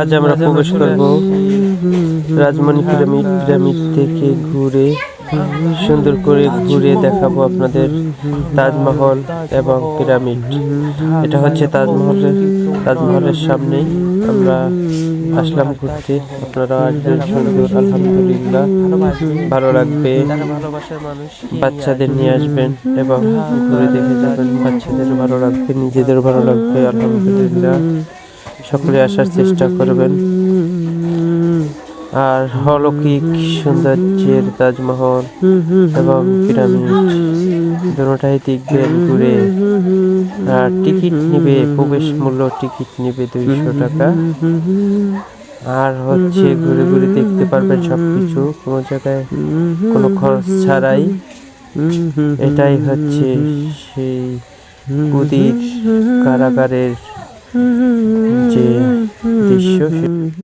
আজ আমরা প্রবেশ করব। রাজমণি পিরামিড পিরামিড থেকে ঘুরে সুন্দর করে ঘুরে দেখাবো আপনাদের তাজমহল এবং পিরামিড। এটা হচ্ছে তাজমহলের তাজমহলের সামনেই আমরা আসলাম ঘুরতে। আপনারা আসবেন সুন্দর আলহামদুলিল্লাহ। ভালো লাগবে। বাচ্চাদের নিয়ে আসবেন এবং ঘুরে দেখে যাবেন। বাচ্চাদের ভালো লাগবে নিজেদের ভালো লাগবে আলহামদুলিল্লাহ। সকলে আসার চেষ্টা করবেন। আর অলৌকিক সৌন্দর্যের তাজমহল এবং পিরামিড দুটাই দেখবেন ঘুরে। আর টিকিট নিবে, প্রবেশ মূল্য টিকিট নিবে দুইশো টাকা। আর হচ্ছে ঘুরে ঘুরে দেখতে পারবেন সবকিছু কোনো জায়গায় কোনো খরচ ছাড়াই। এটাই হচ্ছে সেই কুদির কারাগারের девять, еще